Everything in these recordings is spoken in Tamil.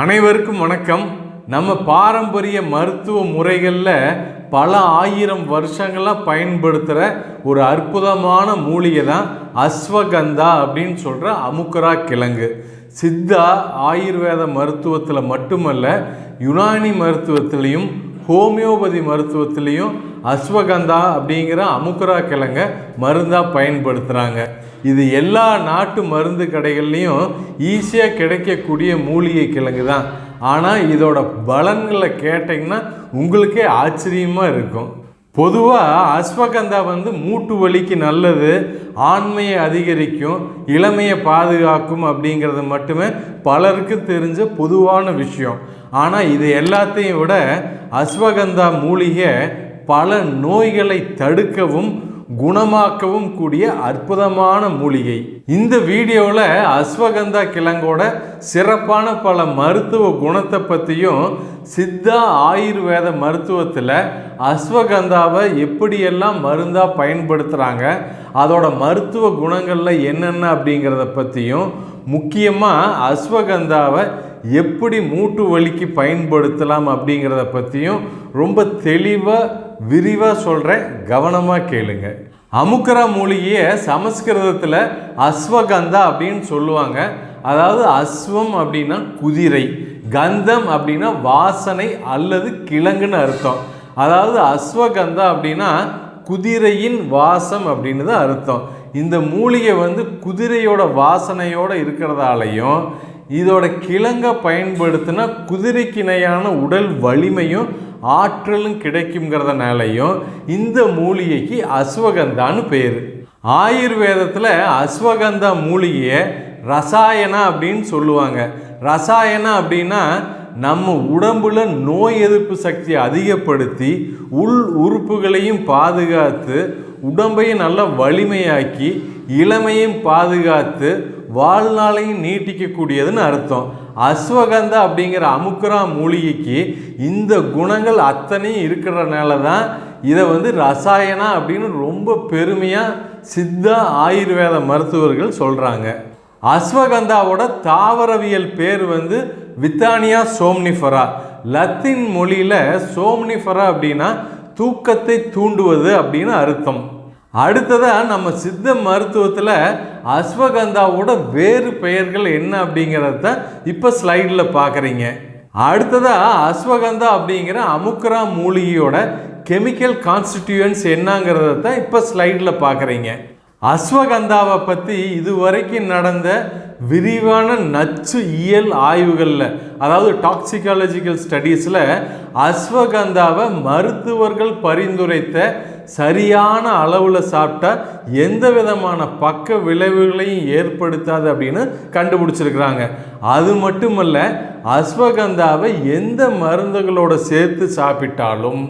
அனைவருக்கும் வணக்கம். நம்ம பாரம்பரிய மருத்துவ முறைகளில் பல ஆயிரம் வருஷங்களாக பயன்படுத்துகிற ஒரு அற்புதமான மூலிகை தான் அஸ்வகந்தா அப்படின்னு சொல்கிற அமுக்கரா கிழங்கு. சித்தா ஆயுர்வேத மருத்துவத்தில் மட்டுமல்ல யுனானி மருத்துவத்திலையும் ஹோமியோபதி மருத்துவத்திலையும் அஸ்வகந்தா அப்படிங்கிற அமுக்கரா கிழங்க மருந்தாக பயன்படுத்துகிறாங்க இது எல்லா நாட்டு மருந்து கடைகள்லையும் ஈஸியாக கிடைக்கக்கூடிய மூலிகை கிழங்கு தான். ஆனால் இதோட பலன்களை கேட்டிங்கன்னா உங்களுக்கே ஆச்சரியமாக இருக்கும். பொதுவாக அஸ்வகந்தா வந்து மூட்டு வலிக்கு நல்லது ஆண்மையை அதிகரிக்கும் இளமையை பாதுகாக்கும் அப்படிங்கிறது மட்டுமே பலருக்கு தெரிஞ்ச பொதுவான விஷயம். ஆனால் இது எல்லாத்தையும் விட அஸ்வகந்தா மூலிகை பல நோய்களை தடுக்கவும் குணமாக்கவும் கூடிய அற்புதமான மூலிகை. இந்த வீடியோவில் அஸ்வகந்தா கிழங்கோட சிறப்பான பல மருத்துவ குணத்தை பற்றியும் சித்தா ஆயுர்வேத மருத்துவத்தில் அஸ்வகந்தாவை எப்படியெல்லாம் மருந்தாக பயன்படுத்துகிறாங்க அதோட மருத்துவ குணங்களில் என்னென்ன அப்படிங்கிறத பற்றியும் முக்கியமாக அஸ்வகந்தாவை எப்படி மூட்டு வலிக்கு பயன்படுத்தலாம் அப்படிங்கிறத பற்றியும் ரொம்ப தெளிவாக விரிவாக சொல்கிறேன் கவனமாக கேளுங்க. அமுக்கரா மூலிகையை சமஸ்கிருதத்தில் அஸ்வகந்தா அப்படின்னு சொல்லுவாங்க. அதாவது அஸ்வம் அப்படின்னா குதிரை கந்தம் அப்படின்னா வாசனை அல்லது கிழங்குன்னு அர்த்தம். அதாவது அஸ்வகந்தா அப்படின்னா குதிரையின் வாசம் அப்படின்னு தான் அர்த்தம். இந்த மூலிகை வந்து குதிரையோட வாசனையோடு இருக்கிறதாலையும் இதோட கிழங்கை பயன்படுத்தினா குதிரைக்கு இணையான உடல் வலிமையும் ஆற்றலும் கிடைக்குங்கிறதுனாலையும் இந்த மூலிகைக்கு அஸ்வகந்தான்னு பேர். ஆயுர்வேதத்தில் அஸ்வகந்தா மூலிகையை ரசாயனா அப்படின்னு சொல்லுவாங்க. ரசாயனா அப்படின்னா நம்ம உடம்புல நோய் எதிர்ப்பு சக்தியை அதிகப்படுத்தி உள் உறுப்புகளையும் பாதுகாத்து உடம்பையும் நல்லா வலிமையாக்கி இளமையும் பாதுகாத்து வாழ்நாளையும் நீட்டிக்கக்கூடியதுன்னு அர்த்தம். அஸ்வகந்தா அப்படிங்கிற அமுக்குரா மூலிகைக்கு இந்த குணங்கள் அத்தனையும் இருக்கிறனால தான் இதை வந்து ரசாயனா அப்படின்னு ரொம்ப பெருமையாக சித்தா ஆயுர்வேத மருத்துவர்கள் சொல்கிறாங்க அஸ்வகந்தாவோட தாவரவியல் பேர் வந்து வித்தானியா சோம்னிஃபரா. லத்தீன் மொழியில் சோம்னிஃபரா அப்படின்னா தூக்கத்தை தூண்டுவது அப்படின்னு அர்த்தம். அடுத்ததாக நம்ம சித்த மருத்துவத்தில் அஸ்வகந்தாவோட வேறு பெயர்கள் என்ன அப்படிங்கிறத தான் இப்போ ஸ்லைடில் பார்க்குறீங்க அடுத்ததாக அஸ்வகந்தா அப்படிங்கிற அமுக்கரா மூலிகையோட கெமிக்கல் கான்ஸ்டிடியூன்ஸ் என்னங்கிறத தான் இப்போ ஸ்லைடில் பார்க்குறீங்க அஸ்வகந்தாவை பற்றி இதுவரைக்கும் நடந்த விரிவான நச்சு இயல் ஆய்வுகளில் அதாவது டாக்ஸிகாலஜிக்கல் ஸ்டடீஸில் அஸ்வகந்தாவை மருத்துவர்கள் பரிந்துரைத்த சரியான அளவில் சாப்பிட்டா எந்த விதமான பக்க விளைவுகளையும் ஏற்படுத்தாது அப்படின்னு கண்டுபிடிச்சிருக்கிறாங்க. அது மட்டுமல்ல அஸ்வகந்தாவை எந்த மருந்துகளோட சேர்த்து சாப்பிட்டாலும்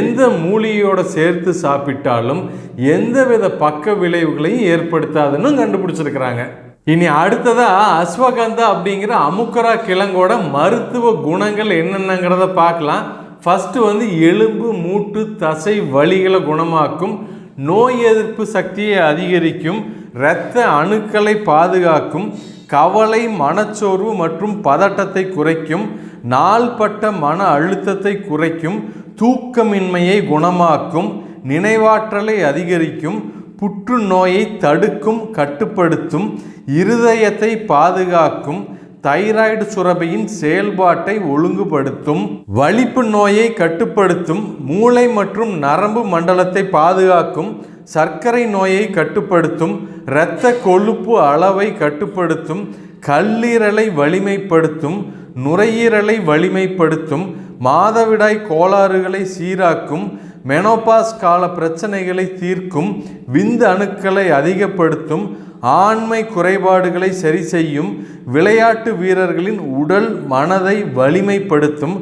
எந்த மூலிகையோட சேர்த்து சாப்பிட்டாலும் எந்தவித பக்க விளைவுகளையும் ஏற்படுத்தாதுன்னு கண்டுபிடிச்சிருக்கிறாங்க. இனி அடுத்ததா அஸ்வகந்தா அப்படிங்கிற அமுக்கரா கிழங்கோட மருத்துவ குணங்கள் என்னென்னங்கிறத பார்க்கலாம். ஃபஸ்ட்டு வந்து எலும்பு மூட்டு தசை வலிகளை குணமாக்கும். நோய் எதிர்ப்பு சக்தியை அதிகரிக்கும். இரத்த அணுக்களை பாதுகாக்கும். கவலை மனச்சோர்வு மற்றும் பதட்டத்தை குறைக்கும். நாள்பட்ட மன அழுத்தத்தை குறைக்கும். தூக்கமின்மையை குணமாக்கும். நினைவாற்றலை அதிகரிக்கும். புற்றுநோயை தடுக்கும் கட்டுப்படுத்தும் இருதயத்தை பாதுகாக்கும் தைராய்டு சுரபியின் செயல்பாட்டை ஒழுங்குபடுத்தும் வலிப்பு நோயை கட்டுப்படுத்தும் மூளை மற்றும் நரம்பு மண்டலத்தை பாதுகாக்கும் சர்க்கரை நோயை கட்டுப்படுத்தும் இரத்த கொழுப்பு அளவை கட்டுப்படுத்தும் கல்லீரலை வலிமைப்படுத்தும் நுரையீரலை வலிமைப்படுத்தும் மாதவிடாய் கோளாறுகளை சீராக்கும் மெனோபாஸ் கால பிரச்சனைகளை தீர்க்கும் விந்து அணுக்களை அதிகப்படுத்தும் ஆண்மை குறைபாடுகளை சரி செய்யும் விளையாட்டு வீரர்களின் உடல் மனதை வலிமைப்படுத்தும்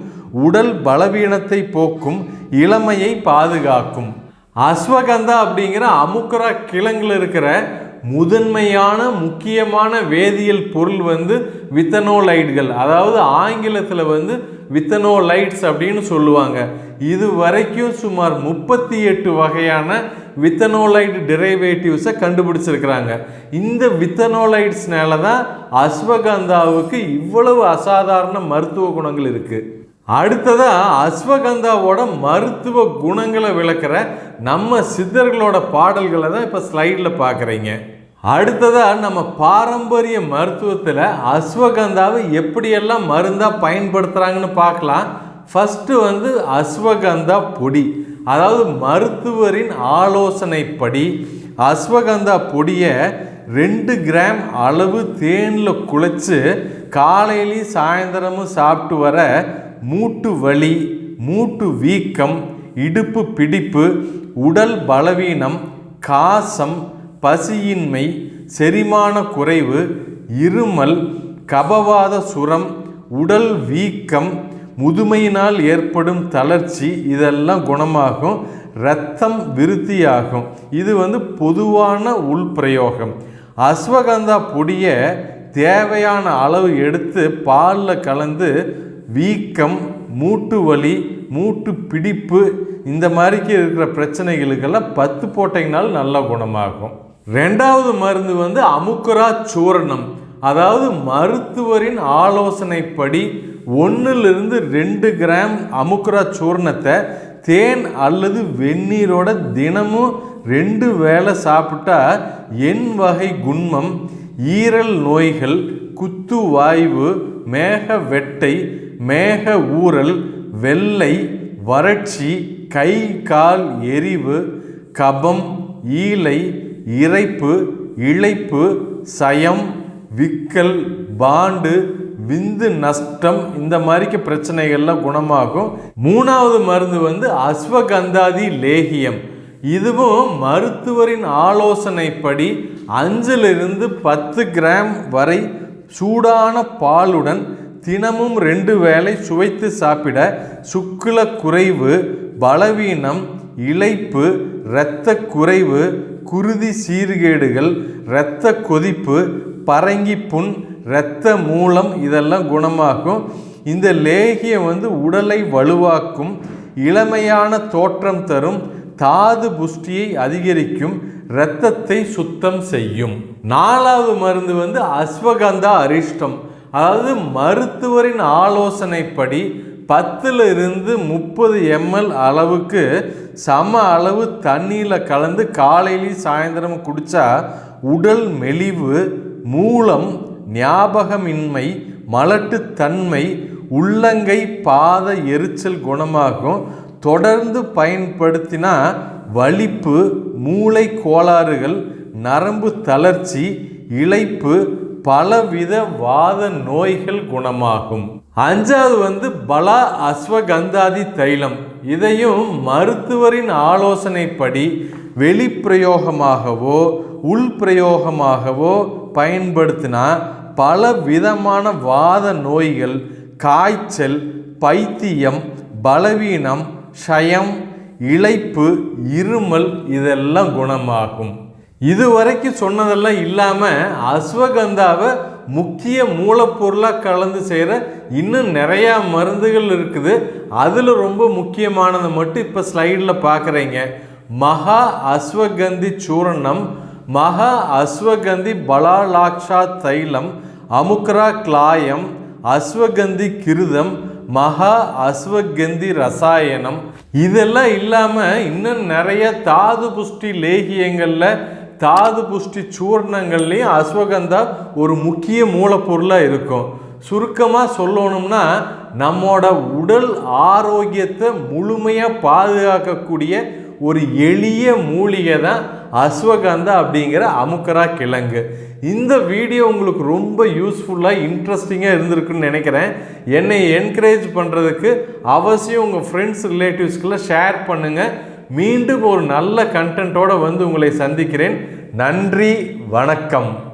உடல் பலவீனத்தை போக்கும் இளமையை பாதுகாக்கும். அஸ்வகந்தா அப்படிங்கிற அமுக்கரா கிழங்கில் இருக்கிற முதன்மையான முக்கியமான வேதியியல் பொருள் வந்து வித்தனோலைட்கள் அதாவது ஆங்கிலத்தில் வந்து வித்தனோலைட்ஸ் அப்படின்னு சொல்லுவாங்க. இது வரைக்கும் சுமார் முப்பத்தி எட்டு வகையான வித்தனோலைட் டெரைவேட்டிவ்ஸை கண்டுபிடிச்சிருக்கிறாங்க. இந்த வித்தனோலைட்ஸ்னால தான் அஸ்வகந்தாவுக்கு இவ்வளவு அசாதாரண மருத்துவ குணங்கள் இருக்குது அடுத்ததாக அஸ்வகந்தாவோட மருத்துவ குணங்களை விளக்கிற நம்ம சித்தர்களோட பாடல்களை தான் இப்போ ஸ்லைடில் பார்க்குறீங்க. அடுத்ததாக நம்ம பாரம்பரிய மருத்துவத்தில் அஸ்வகந்தாவை எப்படியெல்லாம் மருந்தாக பயன்படுத்துகிறாங்கன்னு பார்க்கலாம். ஃபஸ்ட்டு வந்து அஸ்வகந்தா பொடி. அதாவது மருத்துவரின் ஆலோசனைப்படி அஸ்வகந்தா பொடியை ரெண்டு கிராம் அளவு தேனில் குழைச்சு காலையிலையும் சாயந்தரமும் சாப்பிட்டு வர மூட்டு வலி மூட்டு வீக்கம் இடுப்பு பிடிப்பு உடல் பலவீனம் காசம் பசியின்மை செரிமான குறைவு இருமல் கபவாத சுரம் உடல் வீக்கம் முதுமையினால் ஏற்படும் தளர்ச்சி இதெல்லாம் குணமாகும். இரத்தம் விருத்தியாகும். இது வந்து பொதுவான உள்பிரயோகம் அஸ்வகந்தா பொடியை தேவையான அளவு எடுத்து பாலில் கலந்து வீக்கம் மூட்டு வலி மூட்டு பிடிப்பு இந்த மாதிரிக்கு இருக்கிற பிரச்சனைகளுக்கெல்லாம் பத்து போட்டிங்கனாலும் நல்ல குணமாகும். ரெண்டாவது மருந்து வந்து அமுக்கரா சூரணம் அதாவது மருத்துவரின் ஆலோசனைப்படி ஒன்றிலிருந்து ரெண்டு கிராம் அமுக்கரா சூர்ணத்தை தேன் அல்லது வெந்நீரோட தினமும் ரெண்டு வேளை சாப்பிட்டா எண் வகை குண்மம் ஈரல் நோய்கள் குத்து வாய்வு மேக வெட்டை மேக ஊறல் வெள்ளை வறட்சி கை கால் எரிவு கபம் ஈலை இறைப்பு இழைப்பு சயம் விக்கல் பாண்டு விந்து நஷ்டம் இந்த மாதிரிக்கு பிரச்சனைகள்லாம் குணமாகும். மூணாவது மருந்து வந்து அஸ்வகந்தாதி லேகியம். இதுவும் மருத்துவரின் ஆலோசனைப்படி அஞ்சிலிருந்து பத்து கிராம் வரை சூடான பாலுடன் தினமும் ரெண்டு வேளை சுவைத்து சாப்பிட சுக்குல குறைவு பலவீனம் இழைப்பு இரத்த குறைவு குருதி சீர்கேடுகள் இரத்த கொதிப்பு பரங்கி புண் இரத்த மூலம் இதெல்லாம் குணமாகும் இந்த லேகியம் வந்து உடலை வலுவாக்கும் இளமையான தோற்றம் தரும் தாது புஷ்டியை அதிகரிக்கும் இரத்தத்தை சுத்தம் செய்யும். நாலாவது மருந்து வந்து அஸ்வகந்தா அரிஷ்டம். அதாவது மருத்துவரின் ஆலோசனைப்படி பத்தில் இருந்து முப்பது எம்எல் அளவுக்கு சம அளவு தண்ணியில் கலந்து காலையிலையும் சாயந்தரமும் குடித்தா உடல் மெலிவு மூலம் ஞாபகமின்மை மலட்டுத்தன்மை உள்ளங்கை பாத எரிச்சல் குணமாகும். தொடர்ந்து பயன்படுத்தினா வலிப்பு மூளை கோளாறுகள் நரம்பு தளர்ச்சி இழைப்பு பலவித வாத நோய்கள் குணமாகும். அஞ்சாவது வந்து பலா அஸ்வகந்தாதி தைலம். இதையும் மருத்துவரின் ஆலோசனைப்படி வெளிப்பிரயோகமாகவோ உள்பிரயோகமாகவோ பயன்படுத்தினா பல விதமான வாத நோய்கள் காய்ச்சல் பைத்தியம் பலவீனம் ஷயம் இழைப்பு இருமல் இதெல்லாம் குணமாகும். இதுவரைக்கும் சொன்னதெல்லாம் இல்லாமல் அஸ்வகந்தாவை முக்கிய மூலப்பொருளாக கலந்து செய்கிற இன்னும் நிறையா மருந்துகள் இருக்குது. அதில் ரொம்ப முக்கியமானதை மட்டும் இப்போ ஸ்லைடில் பார்க்குறீங்க மகா அஸ்வகந்தி சூரணம் மகா அஸ்வகந்தி பலாலாக்ஷா தைலம் அமுக்ரா கிளாயம் அஸ்வகந்தி கிருதம் மகா அஸ்வகந்தி ரசாயனம். இதெல்லாம் இல்லாமல் இன்னும் நிறைய தாது புஷ்டி லேகியங்களில் தாது புஷ்டி சூர்ணங்கள்லேயும் அஸ்வகந்தா ஒரு முக்கிய மூலப்பொருளாக இருக்கும். சுருக்கமாக சொல்லணும்னா நம்மோட உடல் ஆரோக்கியத்தை முழுமையாக பாதுகாக்கக்கூடிய ஒரு எளிய மூலிகை தான் அஸ்வகந்தா அப்படிங்கிற அமுக்கரா கிழங்கு. இந்த வீடியோ உங்களுக்கு ரொம்ப யூஸ்ஃபுல்லாக இன்ட்ரெஸ்டிங்காக இருந்திருக்குன்னு நினைக்கிறேன். என்னை என்கரேஜ் பண்ணுறதுக்கு அவசியம் உங்கள் ஃப்ரெண்ட்ஸ் ரிலேட்டிவ்ஸ்க்கெல்லாம் ஷேர் பண்ணுங்கள் மீண்டும் ஒரு நல்ல கண்டென்ட்டோடு வந்து உங்களை சந்திக்கிறேன். நன்றி வணக்கம்.